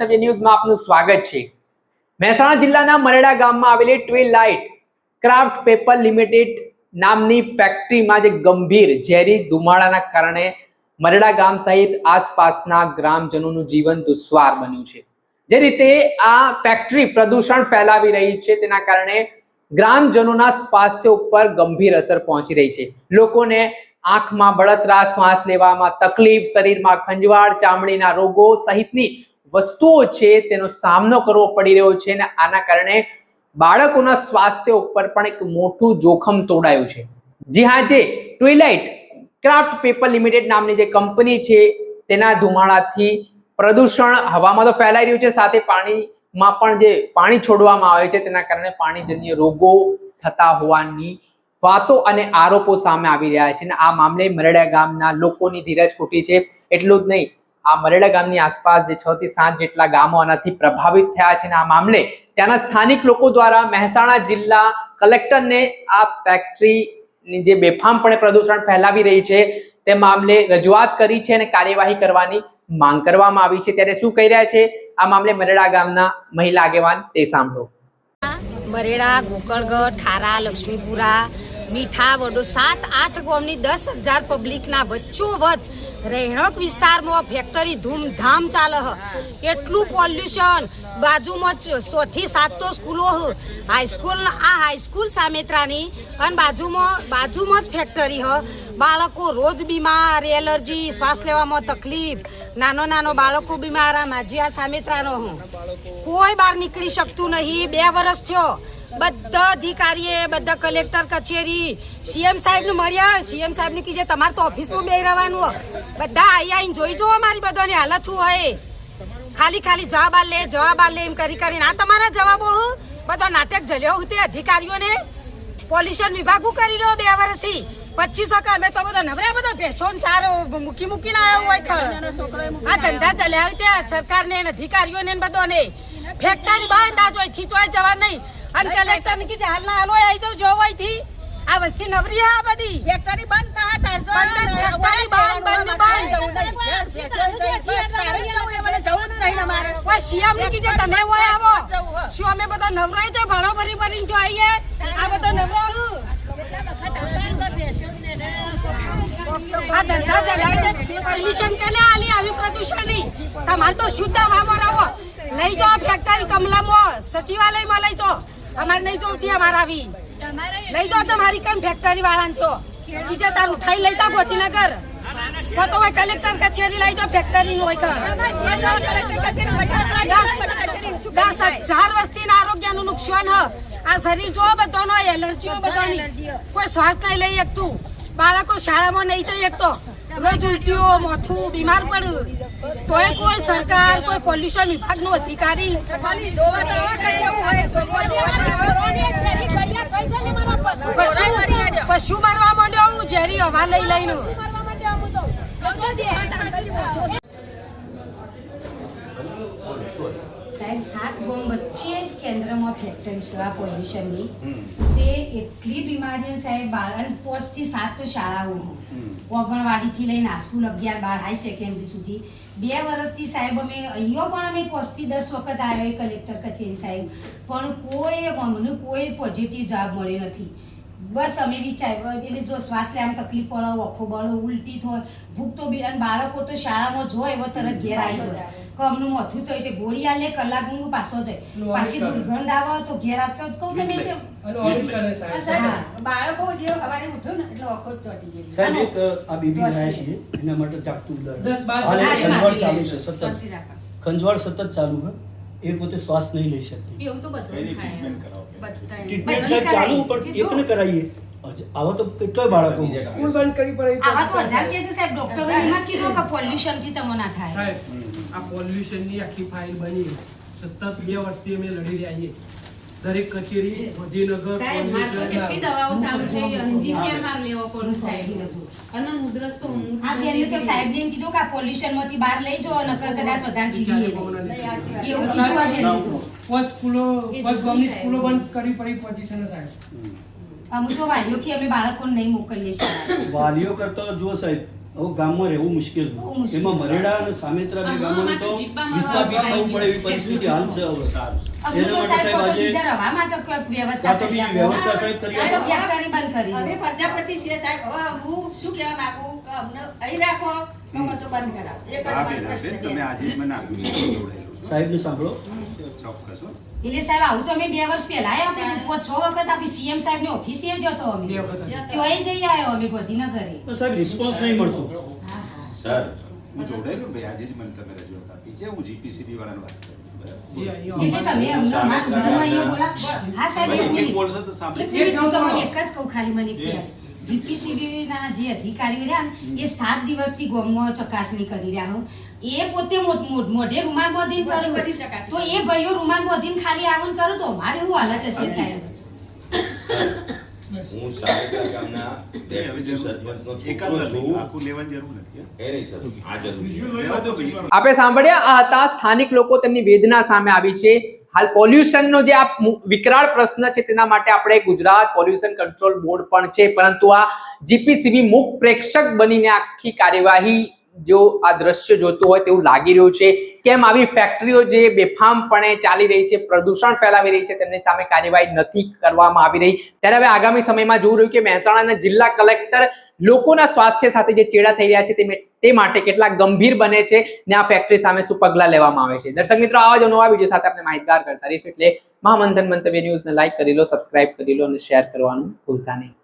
મંતવ્ય ન્યૂઝમાં આપનું સ્વાગત છે. મહેસાણા જિલ્લાના મરેડા ગામમાં આવેલી Twilight craft paper limited નામની ફેક્ટરીમાં જે ગંભીર ઝેરી ધુમાડાના કારણે મરેડા ગામ સહિત આસપાસના ગ્રામજનોનું જીવન દુસ્વાર બન્યું છે. જે રીતે આ ફેક્ટરી પ્રદૂષણ ફેલાવી રહી છે તેના કારણે ગ્રામજનોના સ્વાસ્થ્ય ઉપર ગંભીર અસર પહોંચી રહી છે. લોકોને આંખમાં બળતરા, શ્વાસ લેવામાં તકલીફ, શરીરમાં ખંજવાળ, ચામડીના રોગો સહિતની વસ્તુઓ છે તેનો સામનો કરવો પડી રહ્યો છે અને આના કારણે બાળકોના સ્વાસ્થ્ય ઉપર પણ એક મોટું જોખમ તોડાયું છે. જી હા, જે ટ્વિલાઇટ ક્રાફ્ટ પેપર લિમિટેડ નામની જે કંપની છે, તેના ધુમાડાથી પ્રદૂષણ હવામાં તો ફેલાઈ રહ્યું છે, સાથે પાણીમાં પણ જે પાણી છોડવામાં આવે છે, તેના કારણે પાણીજન્ય રોગો થતા હોવાની વાતો અને આરોપો સામે આવી રહ્યા છે અને આ મામલે મરેડા ગામના લોકોની ધીરજ ખોટી છે. એટલું જ નહીં આ મરેડા ગામની આસપાસ જે છ થી સાત જેટલા ગામો આનાથી પ્રભાવિત થયા છે અને આ મામલે ત્યાંના સ્થાનિક લોકો દ્વારા મહેસાણા જિલ્લા કલેક્ટરને આ ફેક્ટરીની જે બેફામપણે પ્રદૂષણ ફેલાવી રહી છે તે મામલે રજૂઆત કરી છે અને કાર્યવાહી કરવાની માંગ કરવામાં આવી છે. ત્યારે શું કહી રહ્યા છે? આ મામલે મરેડા ગામના મહિલા આગેવાન તે સાંભળો. મરેડા ગોકળગઢ ખારા લક્ષ્મીપુરા મીઠા વડો સાત, આઠ ગામની દસ હજાર પબ્લિકના વચ્ચોવચ રહેણક વિસ્તારમાં ફેક્ટરી ધૂમધામ ચાલે હ. એટલું પોલ્યુશન બાજુમાં જ સો થી સાત તો સ્કૂલો હાઈસ્કૂલ આ હાઈસ્કૂલ સામેત્રાની અને બાજુમાં બાજુમાં જ ફેક્ટરી હ. બાળકો રોજ બીમાર એલર્જી શ્વાસ લેવામાં તકલીફ. નાનો નાનો બાળકો બીમાર, આ માજી આ સામેત્રાનો હું. કોઈ બહાર નીકળી શકતું નહીં. બે વર્ષ થયો. બધા અધિકારીએ, બધા કલેક્ટર, કચેરી, સીએમ સાહેબ ને મળ્યા સીએમ સાહેબ ને કીધે તમારે તો ઓફિસમાં બે રહેવાનું બધા આઈ આઈને જોઈ જો અમારી બધાની હાલત શું હોય. ખાલી ખાલી જવાબ આ લે જવાબ આ લે એમ કરી કરીને. આ તમારા જવાબો બધો નાટક જલ્યો તે અધિકારીઓને. પોલ્યુશન વિભાગ કરી રહ્યો બે વર્ષથી? પચીસો કે, અમે તો બધા નવરા બધા ભેસો ચાર મૂકી મૂકીને આવ્યો હોય ખરા. આ ધંધા ચલ્યા ત્યાં સરકારને અધિકારીઓને બધોને. ફેક્ટરી બંધ આ જોઈ ખીચવાય જવા નહીં. અને કલેક્ટર ને કીધે હાલના હાલો આવી જાવ જો થી આ વસ્તી નવરી આ બધી ફેક્ટરી બંધ થા તાર જો બંધ ફેક્ટરી બંધ, બંધ, બંધ. કોઈ સીએમ ને કીધે તમે હોય આવો શું અમે બધા નવરાય છે ભાડો ભરી ભરીને જો આવીએ આ બધો નવરાવું આ ધંધા ચલાવે છે પરમિશન કેને આલી આવી પ્રદૂષણની તમારે તો શુદ્ધ હવામાં રહો લઈ જાઓ ફેક્ટરી કમલામાં સચિવાલયમાં લઈ જાઓ અમારે નહીં જોતી અમારે આવી. લઈ જાઓ તમારી કન ફેક્ટરી વાળાને થયો બીજે તાર ઉઠાઈ લઈ જાઓ ગોતીનગર. તો તો હોય કલેક્ટર કચેરી લઈ જાઓ ફેક્ટરી નું હોય દસ હજાર વસ્તીના આરોગ્યનું નુકસાન હ. આ શરીર જો બધાનો એલર્જીઓ બધાની કોઈ શ્વાસ નહીં લઈ શકતું. બાળકો શાળામાં નહીં જઈ શકતો. રોજ ઉલટીઓ માથું બીમાર પડ્યું તોય કોઈ સરકાર, કોઈ પોલ્યુશન વિભાગનો અધિકારી પશુ મરવા માંડ્યો ઝેરી હવા લઈ લઈને. સાહેબ સાત ગોમ વચ્ચે જ કેન્દ્રમાં ફેક્ટરી છે આ પોલ્યુશનની તે એટલી બીમારીઓ સાહેબ બાળક પોચથી સાત તો શાળાઓ. ઓગણવાડીથી લઈને હાઈસ્કૂલ અગિયાર બાર હાઈ સેકન્ડરી સુધી. બે વર્ષથી સાહેબ અમે અહીંયા પણ અમે પોચથી દસ વખત આવ્યા કલેક્ટર કચેરી સાહેબ. પણ કોઈ અમને કોઈ પોઝિટિવ જવાબ મળ્યો નથી. બસ અમે વિચાર એટલે જો શ્વાસ લેવામાં તકલીફ પડે વખો બળો ઉલટી થાય ભૂખ તો બી અને બાળકો તો શાળામાં જોય એવો તરત ઘેર આવી જાય. કમનું મથું તો તે ગોળી આલે કલાક હું પાછો જાય. પાછી દુર્ગંધ આવે તો ઘેર આવતો જ કહું તમે છે અને ઓડિટ કરે સાહેબ. હા. બાળકો જે સવારે ઉઠ્યો ને એટલે ઓખો ચોટી જાય. સાહેબ એક આ બેબી લાયા છીએ એના માટે ચાકતું ઉડાડ્યું. દસ બાર ખંજવાળ ચાલુ છે સતત. ખંજવાળ સતત ચાલુ છે. એ પોતે શ્વાસ નહીં લઈ શકતી એવું તો બધું થાય. ટ્રીટમેન્ટ સાહેબ ચાલુ પણ એકને કરાવીએ આવા તો કેટલાય બાળકો સ્કૂલ બંધ કરી પડે આવા તો હજાર કે છે સાહેબ ડોક્ટરે એમ જ કીધું કે પોલ્યુશનથી તમો ના થાય. સાહેબ આ પોલ્યુશનની આખી ફાઇલ બની સતત બે વર્ષથી અમે લડી રહ્યા છીએ. દરેક કચેરી ગાંધીનગર સાહેબ મારે તો કેટલી દવાઓ ચાલુ છે ઇન્જેક્શન માર લેવો પડે સાહેબ. અને મુદ્રસ તો આ બેન તો સાહેબ એમ કીધું કે પોલ્યુશનમાંથી બહાર લઈ જાઓ નકર કદાચ વધારે જીવીએ એવું કીધું આ બેન. બસ સ્કૂલો બસ ગામની સ્કૂલો બંધ કરી પડી પહોંચી સાહેબ. અમુક તો વાલીઓ કે અમે બાળકોને નહીં મોકલીએ છીએ. વાલીઓ કરતા જો સાહેબ હવે ગામમાં રહેવું મુશ્કેલ. મુશ્કેલ. એમાં મરેડા અને સામેત્રા બે ગામોને તો વિસ્થાપિત થવું પડે એવી પરિસ્થિતિ હાલ છે હવે એના માટે સાહેબ આજે વ્યવસ્થા તો કરી વ્યવસ્થા સાહેબ કરી હવે પ્રજાપતિ છે સાહેબ હું શું કહેવા માંગુ? કે અમને અહીં રાખો તો બંધ કરાવો. એક જ હા મારો બેન પ્રશ્ન બેન છે. તમે આજે મને આપ્યું છે જોડાયેલું છે. સાહેબને સાંભળો. ચોક્કસ હો. એટલે સાહેબ આવું તો અમે બે વર્ષ પહેલા આવ્યા હતું. પાંચ છ વખત આપી સીએમ સાહેબની ઓફિસે જતો અમે. ત્યોય જઈ આવ્યો અમે ગોધીનગરે. સાહેબ રિસ્પોન્સ નહીં મળતો. હા હા. સર હું જોડાયેલું ભાઈ આજે જ મને તમે રજૂઆત આપી. છે હું જીપીસીબી વાળાને વાત કરું. જીપીસીબી ના જે અધિકારીઓ રહ્યા એ સાત દિવસથી ગોમમાં ચકાસણી કરી રહ્યા હું. એ પોતે મોટ- મોટ- મોઢે રૂમાલ બાંધીને કર્યું તો એ ભાઈઓ રૂમાલ બાંધીને ખાલી આવન કરો તો અમારે શું હાલત હશે સાહેબ? હું ગામના હે. આપણે સાંભળ્યા? આ હતા સ્થાનિક લોકો તેમની વેદના સામે આવી છે. હાલ પોલ્યુશનનો જે આ વિકરાળ પ્રશ્ન છે તેના માટે આપણે ગુજરાત પોલ્યુશન કંટ્રોલ બોર્ડ પણ છે. પરંતુ આ જીપીસીબી મુખ પ્રેક્ષક બનીને આખી કાર્યવાહી જો આ દ્રશ્ય જોતું હોય તેવું લાગી રહ્યું છે. કેમ આવી ફેક્ટરીઓ જે બેફામપણે ચાલી રહી છે, પ્રદૂષણ ફેલાવી રહી છે, તેમની સામે કાર્યવાહી નથી કરવામાં આવી રહી. ત્યારે હવે આગામી સમયમાં જોવું રહ્યું કે મહેસાણાના જિલ્લા કલેક્ટર લોકોના સ્વાસ્થ્ય સાથે જે ચેડા થઈ રહ્યા છે તે માટે કેટલા ગંભીર બને છે ને આ ફેક્ટરી સામે શું પગલાં લેવામાં આવે છે. દર્શક મિત્રો, આવા જ નવા વીડિયો સાથે આપણે માહિતગાર કરતા રહીશું એટલે મહામંથન મંતવ્ય ન્યૂઝને લાઈક કરી લો સબસ્ક્રાઇબ કરી લો અને શેર કરવાનું ભૂલતા નહીં.